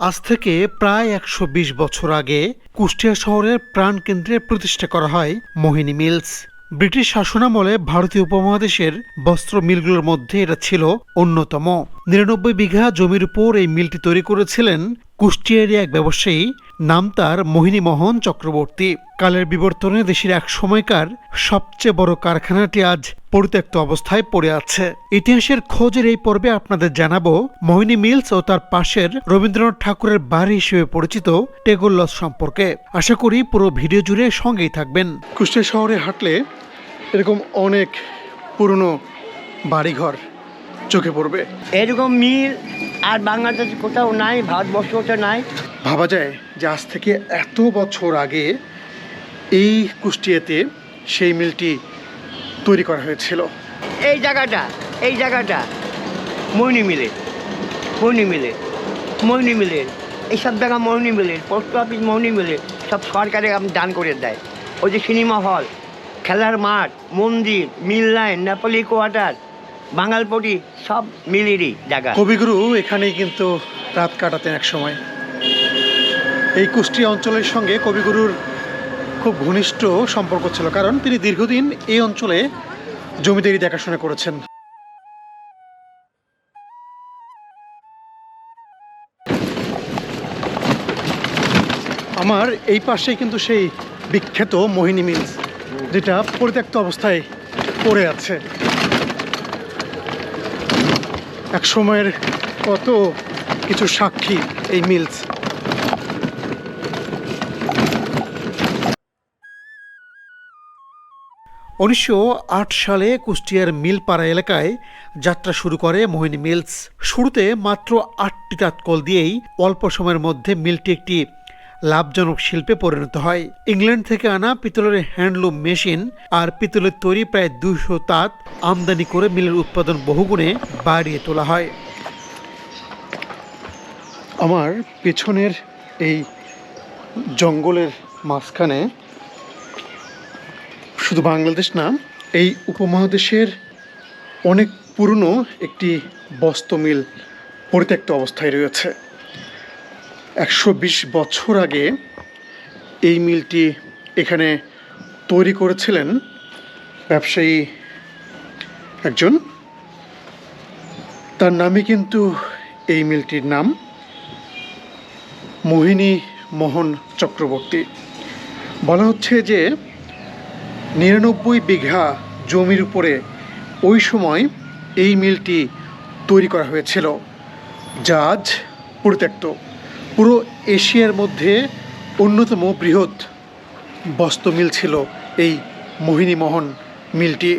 আজ থেকে প্রায় একশো বিশ বছর আগে কুষ্টিয়া শহরের প্রাণকেন্দ্রে প্রতিষ্ঠা করা হয় মোহিনী মিলস। ব্রিটিশ শাসনামলে ভারতীয় উপমহাদেশের বস্ত্র মিলগুলোর মধ্যে এটা ছিল অন্যতম। নিরানব্বই বিঘা জমির উপর এই মিলটি তৈরি করেছিলেন কুষ্টিয়ারই এক ব্যবসায়ী, নাম তার মোহিনী মোহন চক্রবর্তী। কালের বিবর্তনে দেশের এক সময়কার সবচেয়ে বড় কারখানাটি আজ পরিত্যক্ত অবস্থায় পড়ে আছে। ইতিহাসের খোঁজের এই পর্বে আপনাদের জানাব, মোহিনী মিলস ও তার পাশের রবীন্দ্রনাথ ঠাকুরের বাড়ি হিসেবে পরিচিত টেগোল্লস সম্পর্কে। আশা করি পুরো ভিডিও জুড়ে সঙ্গেই থাকবেন। কুষ্টিয়া শহরে হাঁটলে এরকম অনেক পুরনো বাড়িঘর চোখে পড়বে। এরকম মিল আর বাংলাদেশ কোথাও নাই ভারতবর্ষ কোথাও নাই। ভাবা যায় যে আজ থেকে এত বছর আগে এই কুষ্টিয়াতে সেই মিলটি তৈরি করা হয়েছিল। এই জায়গাটা এই জায়গাটা মৈনি মিলে মৈনি মিলে মৈনি মিলের এইসব জায়গা মৌনি মিলে পোস্ট অফিস মৌনি মিলে সব সরকারে দান করে দেয়। ওই যে সিনেমা হল খেলার মাঠ মন্দির মিল লাইন নেপালি কোয়ার্টার বাঙালপটি সব মিলেরই জায়গা। কবিগুরু এখানেই কিন্তু রাত কাটাতেন এক সময়। এই কুষ্টিয়া অঞ্চলের সঙ্গে কবিগুরুর খুব ঘনিষ্ঠ সম্পর্ক ছিল, কারণ তিনি দীর্ঘদিন এই অঞ্চলে জমিদারি দেখাশোনা করেছেন। আমার এই পাশেই কিন্তু সেই বিখ্যাত মোহিনী মিলস যেটা পরিত্যক্ত অবস্থায় পড়ে আছে। এক সময়ের কত কিছু সাক্ষী এই মিলস। উনিশশো আট সালে কুষ্টিয়ার মিলপাড়া এলাকায় যাত্রা শুরু করে মোহিনী মিলস। শুরুতে মাত্র আটটি তাৎকল দিয়েই অল্প সময়ের মধ্যে মিলটি একটি লাভজনক শিল্পে পরিণত হয়। ইংল্যান্ড থেকে আনা পিতলের হ্যান্ডলুম মেশিন আর পিতলের তৈরি প্রায় দুশো তাঁত আমদানি করে মিলের উৎপাদন বহুগুণে বাড়িয়ে তোলা হয়। আমার পেছনের এই জঙ্গলের মাঝখানে শুধু বাংলাদেশ না, এই উপমহাদেশের অনেক পুরনো একটি বস্ত্র মিল পরিত্যক্ত অবস্থায় রয়েছে। একশো বিশ বছর আগে এই মিলটি এখানে তৈরি করেছিলেন ব্যবসায়ী একজন। তার নামে কিন্তু এই মিলটির নাম, মোহিনী মোহন চক্রবর্তী। বলা হচ্ছে যে নিরানব্বই বিঘা জমির উপরে ওই সময় এই মিলটি তৈরি করা হয়েছিল, যা আজ পরিত্যক্ত। পুরো এশিয়ার মধ্যে অন্যতম বৃহৎ বস্ত্র মিল ছিল এই মোহিনী মোহন মিলটি।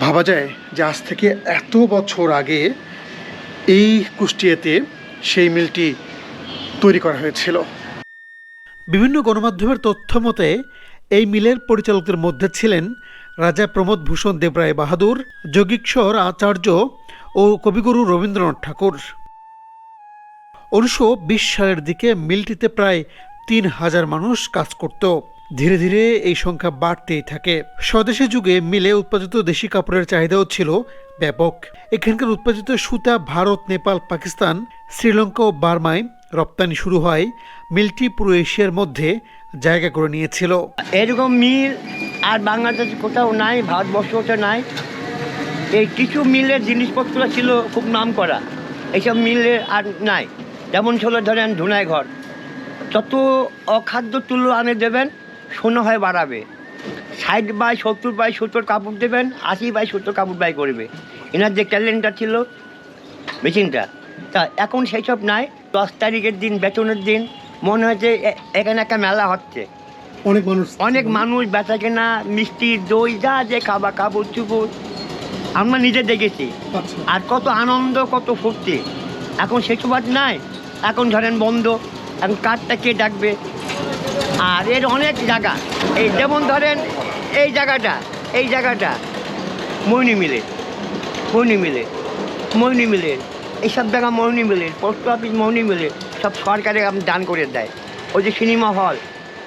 ভাবা যায় যে আজ থেকে এত বছর আগে এই কুষ্টিয়াতে সেই মিলটি তৈরি করা হয়েছিল। বিভিন্ন গণমাধ্যমের তথ্য মতে, এই মিলের পরিচালকদের মধ্যে ছিলেন রাজা প্রমোদ ভূষণ দেবরায় বাহাদুর যোগীশ্বর আচার্য ও কবিগুরু রবীন্দ্রনাথ ঠাকুর। উনিশশো বিশ সালের দিকে মিলটিতে প্রায় তিন হাজার মানুষ কাজ করত। ধীরে ধীরে এই সংখ্যা বাড়তেই থাকে। স্বদেশী যুগে মিলে উৎপাদিত দেশি কাপড়ের চাহিদাও ছিল ব্যাপক। এখানকার উৎপাদিত সুতা ভারত, নেপাল, পাকিস্তান, শ্রীলঙ্কা ও বার্মায় রপ্তানি শুরু হয়। মিলটি পুরো এশিয়ার মধ্যে জায়গা করে নিয়েছিল। এরকম মিল আর বাংলাদেশ কোথাও নাই ভারতবর্ষ কোথাও নাই। এই কিছু মিলের জিনিসপত্র ছিল খুব নাম করা। এইসব মিলে আর নাই। যেমন ছিল ধরেন ধুনায় ঘর যত অখাদ্য তুলো আনে দেবেন শূন্য হয় বাড়াবে। ষাট বাই সত্তর বাই সত্তর কাপড় দেবেন আশি বাই সত্তর কাপড় বাই করবে। এনার যে ক্যালেন্ডার ছিল মেশিনটা তা এখন সেই সব নাই। দশ তারিখের দিন বেতনের দিন মনে হচ্ছে এ- এখানে একটা মেলা হচ্ছে। অনেক মানুষ অনেক মানুষ বেচা কেনা মিষ্টি দই যা যে খাবার কাপড় চুপড় আমরা নিজে দেখেছি। আচ্ছা। আর কত আনন্দ কত ফুর্তি। এখন সেসব আর নাই। এখন ধরেন বন্ধ, এখন কারটা কে ডাকবে? আর এর অনেক জায়গা। এই যেমন ধরেন এই জায়গাটা এই জায়গাটা মৈনি মিলে মৈনি মিলে মৈনি মিলে এইসব জায়গা মৈনি মিলে পোস্ট অফিস মৈনি মিলে সব সরকারে আম- দান করে দেয়। ওই যে সিনেমা হল,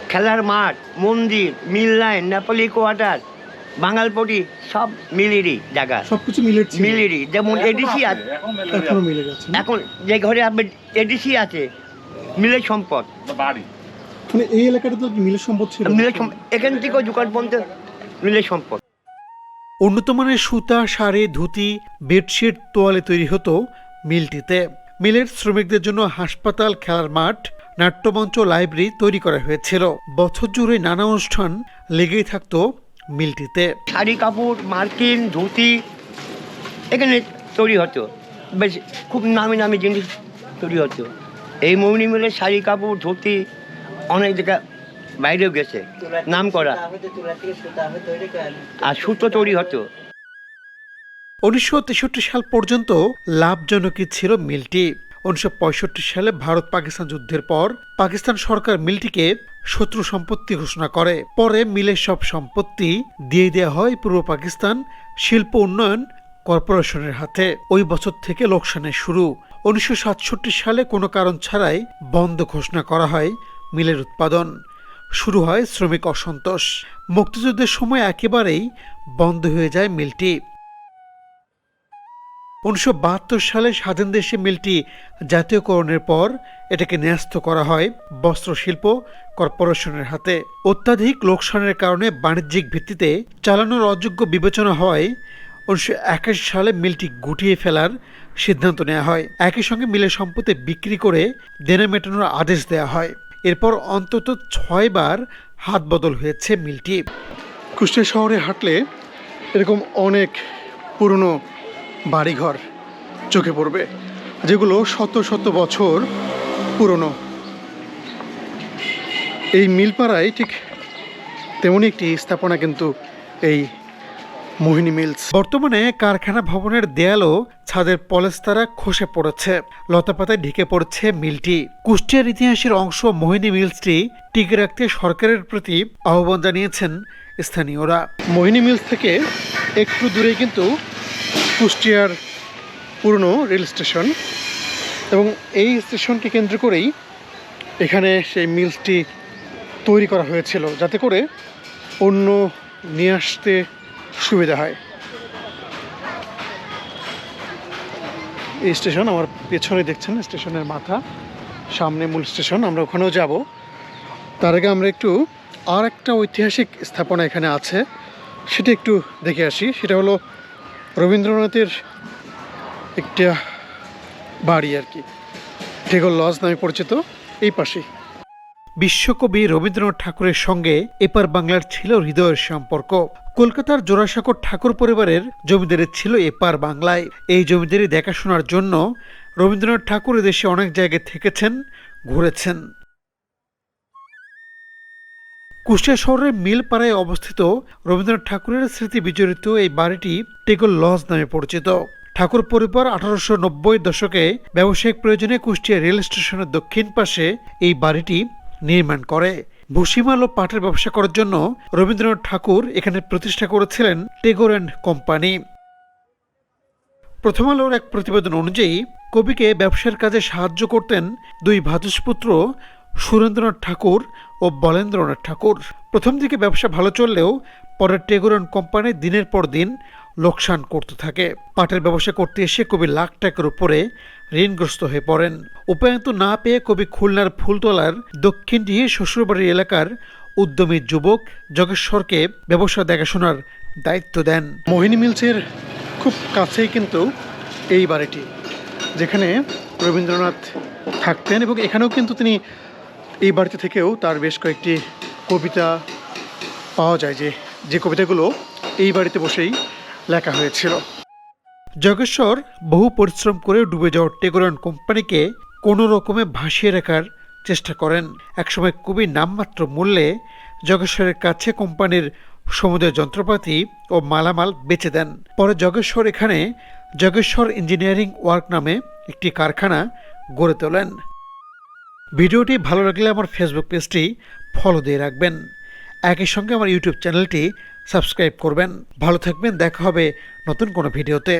খেলার মাঠ, মন্দির, মিল লাইন নেপালি কোয়ার্টার বাঙালপটি সব মিলেরই জায়গা। সবকিছু মিলের ছিল মিলেরই। যেমন এডিসি আছে এখনও মিলে গেছে। এখন যে ঘরে আপনি এডিসি আছে মিলের সম্পদ। বাড়ি। মানে এই এলাকাটা তো মিলের সম্পদ ছিল? মিলের সম্পদ এখান থেকেও দোকান পর্যন্ত মিলের সম্পদ। উন্নত মানের সুতা শাড়ি ধুতি বেডশিট তোয়ালে তৈরি হতো মিলটিতে। মিলের শ্রমিকদের জন্য হাসপাতাল খেলার মাঠ নাট্যমঞ্চ লাইব্রেরি তৈরি করা হয়েছিল। বছর জুড়ে নানা অনুষ্ঠান লেগেই থাকতো মিলটিতে। শাড়ি কাপড় মার্কিন ধুতি এখানে তৈরি হতো। বেশ খুব নামি নামি জিনিস তৈরি হতো। এই মৌনি মিলের শাড়ি কাপড় ধুতি অনেক জায়গা বাইরেও গেছে। নাম করা আর সুতো তৈরি হতো। উনিশশো তেষট্টি সাল পর্যন্ত লাভজনকই ছিল মিলটি। উনিশশো পঁয়ষট্টি সালে ভারত পাকিস্তান যুদ্ধের পর পাকিস্তান সরকার মিলটিকে শত্রু সম্পত্তি ঘোষণা করে। পরে মিলের সব সম্পত্তি দিয়ে দেওয়া হয় পূর্ব পাকিস্তান শিল্প উন্নয়ন কর্পোরেশনের হাতে। ওই বছর থেকে লোকসানের শুরু। উনিশশো সাতষট্টি সালে কোনো কারণ ছাড়াই বন্ধ ঘোষণা করা হয় মিলের উৎপাদন। শুরু হয় শ্রমিক অসন্তোষ। মুক্তিযুদ্ধের সময় একেবারেই বন্ধ হয়ে যায় মিলটি। উনিশশো বাহাত্তর সালে স্বাধীন দেশে মিলটি জাতীয়করণের পর এটাকে ন্যস্ত করা হয় বস্ত্রশিল্প কর্পোরেশনের হাতে। অত্যাধিক লোকসানের কারণে বাণিজ্যিক ভিত্তিতে চালানোর অযোগ্য বিবেচনা হওয়ায় উনিশশো সালে মিলটি গুটিয়ে ফেলার সিদ্ধান্ত নেওয়া হয়। একই সঙ্গে মিলের সম্পত্তি বিক্রি করে দেনা মেটানোর আদেশ দেওয়া হয়। এরপর অন্তত ছয়বার হাত বদল হয়েছে মিলটি। কুষ্টিয়া শহরে হাঁটলে এরকম অনেক পুরনো বাড়িঘর চোখে পড়বে, যেগুলো শত শত বছর পুরনো। এই মিলপাড়ায় ঠিক তেমনই একটি স্থাপনা কিন্তু এই মোহিনী মিলস। বর্তমানে কারখানা ভবনের দেয়ালও ছাদের পলেস্তারা খসে পড়েছে। লতাপাতায় ঢেকে পড়ছে মিলটি। কুষ্টিয়ার ইতিহাসের অংশ মোহিনী মিলসটি টিকে রাখতে সরকারের প্রতি আহ্বান জানিয়েছেন স্থানীয়রা। মোহিনী মিলস থেকে একটু দূরে কিন্তু কুষ্টিয়ার পুরনো রেল স্টেশন এবং এই স্টেশনকে কেন্দ্র করেই এখানে সেই মিলসটি তৈরি করা হয়েছিল, যাতে করে অন্য নিয়ে আসতে সুবিধা হয়। এই স্টেশন আমার পেছনে দেখছেন স্টেশনের মাথা, সামনে মূল স্টেশন, আমরা ওখানেও যাব। তার আগে আমরা একটু আর একটা ঐতিহাসিক স্থাপনা এখানে আছে, সেটা একটু দেখে আসি। সেটা হলো রবীন্দ্রনাথের একটা বাড়ি আর কি। টেগল লজ নামে পরিচিত, এই পাশেই। বিশ্বকবি রবীন্দ্রনাথ ঠাকুরের সঙ্গে এপার বাংলার ছিল হৃদয়ের সম্পর্ক। কলকাতার জোড়াসাঁকোর ঠাকুর পরিবারের জমিদারি ছিল এপার বাংলায়। এই জমিদারি দেখাশোনার জন্য রবীন্দ্রনাথ ঠাকুর দেশে অনেক জায়গায় থেকেছেন, ঘুরেছেন। কুষ্টিয়া শহরের মিলপাড়ায় অবস্থিত রবীন্দ্রনাথ ঠাকুরের স্মৃতি বিজড়িত এই বাড়িটি টেগল লজ নামে পরিচিত। ঠাকুর পরিবার আঠারোশো নব্বই দশকে ব্যবসায়িক প্রয়োজনে কুষ্টিয়া রেল স্টেশনের দক্ষিণ পাশে এই বাড়িটি নির্মাণ করে। ভুসিমাল ও পাটের ব্যবসা করার জন্য রবীন্দ্রনাথ ঠাকুর এখানে প্রতিষ্ঠা করেছিলেন টেগোর অ্যান্ড কোম্পানি। প্রথম আলোর এক প্রতিবেদন অনুযায়ী কবিকে ব্যবসার কাজে সাহায্য করতেন দুই ভাতুষপুত্র সুরেন্দ্রনাথ ঠাকুর ও বলেন্দ্রনাথ ঠাকুর। প্রথম দিকে ব্যবসা ভালো চললেও পরে টেগোর কোম্পানি দিনের পর দিন লোকসান করতে থাকে। পাটের ব্যবসা করতে এসে কবি লাখ টাকার উপরে ঋণগ্রস্ত হয়ে পড়েন। উপায়ন্ত না পেয়ে কবি খুলনার ফুলতলার দক্ষিণ ডিহে শ্বশুরবাড়ির এলাকার উদ্যমী যুবক যোগেশ্বরকে ব্যবসা দেখাশোনার দায়িত্ব দেন। মোহিনী মিলসের খুব কাছেই কিন্তু এই বাড়িটি, যেখানে রবীন্দ্রনাথ থাকতেন এবং এখানেও কিন্তু তিনি এই বাড়িতে থেকেও তার বেশ কয়েকটি কবিতা পাওয়া যায় যে যে কবিতাগুলো এই বাড়িতে বসেই লেখা হয়েছিল। যোগেশ্বর বহু পরিশ্রম করে ডুবে যাওয়ার টেগোরান কোম্পানিকে কোনো রকমে ভাসিয়ে রাখার চেষ্টা করেন। একসময় কবি নামমাত্র মূল্যে যোগেশ্বরের কাছে কোম্পানির সমুদয় যন্ত্রপাতি ও মালামাল বেচে দেন। পরে যোগেশ্বর এখানে যোগেশ্বর ইঞ্জিনিয়ারিং ওয়ার্ক নামে একটি কারখানা গড়ে তোলেন। ভিডিওটি ভালো লাগলে আমার ফেসবুক পেজটি ফলো দিয়ে রাখবেন। একই সঙ্গে আমার ইউটিউব চ্যানেলটি সাবস্ক্রাইব করবেন। ভালো থাকবেন, দেখা হবে নতুন কোনো ভিডিওতে।